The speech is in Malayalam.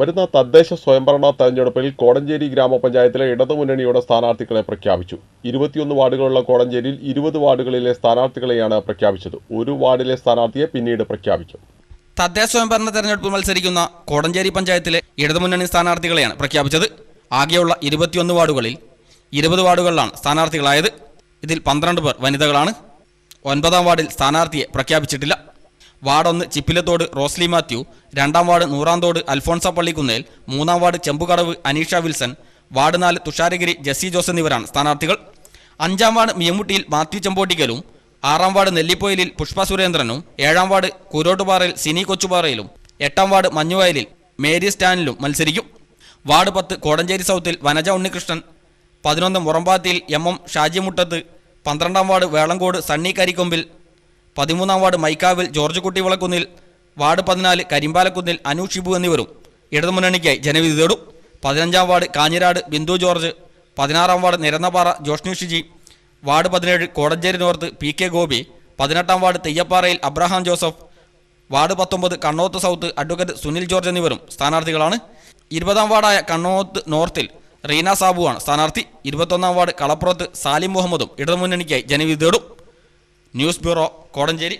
വരുന്ന തദ്ദേശ സ്വയംഭരണ തെരഞ്ഞെടുപ്പിൽ കോടഞ്ചേരി ഗ്രാമപഞ്ചായത്തിലെ ഇടതുമുന്നണിയുടെ സ്ഥാനാർത്ഥികളെ പ്രഖ്യാപിച്ചു. ഇരുപത്തിയൊന്ന് വാർഡുകളുള്ള കോടഞ്ചേരിയിൽ ഇരുപത് വാർഡുകളിലെ സ്ഥാനാർത്ഥികളെയാണ് പ്രഖ്യാപിച്ചത്. ഒരു വാർഡിലെ സ്ഥാനാർത്ഥിയെ പിന്നീട് പ്രഖ്യാപിച്ചു. തദ്ദേശ സ്വയംഭരണ തെരഞ്ഞെടുപ്പിൽ മത്സരിക്കുന്ന കോടഞ്ചേരി പഞ്ചായത്തിലെ ഇടതുമുന്നണി സ്ഥാനാർത്ഥികളെയാണ് പ്രഖ്യാപിച്ചത്. ആകെയുള്ള ഇരുപത്തിയൊന്ന് വാർഡുകളിൽ ഇരുപത് വാർഡുകളിലാണ് സ്ഥാനാർത്ഥികളായത്. ഇതിൽ പന്ത്രണ്ട് പേർ വനിതകളാണ്. ഒൻപതാം വാർഡിൽ സ്ഥാനാർത്ഥിയെ പ്രഖ്യാപിച്ചിട്ടില്ല. വാർഡ് ഒന്ന് ചിപ്പിലത്തോട് റോസ്ലി മാത്യു രണ്ടാം വാർഡ് നൂറാന്തോട് അൽഫോൺസ പള്ളിക്കുന്നേൽ മൂന്നാം വാർഡ് ചെമ്പുകടവ് അനീഷ വിൽസൺ വാർഡ് നാല് തുഷാരഗിരി ജെസ്സി ജോസ് എന്നിവരാണ് സ്ഥാനാർത്ഥികൾ. അഞ്ചാം വാർഡ് മിയമുട്ടിയിൽ മാത്യു ചെമ്പോട്ടിക്കലും ആറാം വാർഡ് നെല്ലിപ്പൊയിലിൽ പുഷ്പ സുരേന്ദ്രനും ഏഴാം വാർഡ് കുരോട്ടുപാറയിൽ സിനി കൊച്ചുപാറയിലും എട്ടാം വാർഡ് മഞ്ഞുവയലിൽ മേരി സ്റ്റാനിലും മത്സരിക്കും. വാർഡ് പത്ത് കോടഞ്ചേരി സൗത്തിൽ വനജ ഉണ്ണികൃഷ്ണൻ പതിനൊന്ന് മുറമ്പാത്തിയിൽ എം എം ഷാജിമുട്ടത്ത് പന്ത്രണ്ടാം വാർഡ് വേളങ്കോട് സണ്ണി കരിക്കൊമ്പിൽ പതിമൂന്നാം വാർഡ് മൈക്കാവിൽ ജോർജ് കുട്ടി വിളക്കുന്നിൽ വാർഡ് പതിനാല് കരിമ്പാലക്കുന്നിൽ അനു ഷിബു എന്നിവരും. ഇടതുമുന്നണിക്കായി ജനവിധി തേടും. പതിനഞ്ചാം വാർഡ് കാഞ്ഞിരാട് ബിന്ദു ജോർജ് പതിനാറാം വാർഡ് നിരന്നപാറ ജോഷ്ണു ഷിജി വാർഡ് പതിനേഴ് Kodanchery north P K Gopi പതിനെട്ടാം വാർഡ് തെയ്യപ്പാറയിൽ അബ്രഹാം ജോസഫ് വാർഡ് പത്തൊമ്പത് കണ്ണോത്ത് സൗത്ത് അഡ്വക്കേറ്റ് സുനിൽ ജോർജ് എന്നിവരും സ്ഥാനാർത്ഥികളാണ്. ഇരുപതാം വാർഡായ കണ്ണോത്ത് നോർത്തിൽ റീന സാബുവാണ് സ്ഥാനാർത്ഥി. ഇരുപത്തൊന്നാം വാർഡ് കളപ്പുറത്ത് സാലിം മുഹമ്മദും ഇടതുമുന്നണിക്കായി ജനവിധി തേടും. News bureau Kodanchery.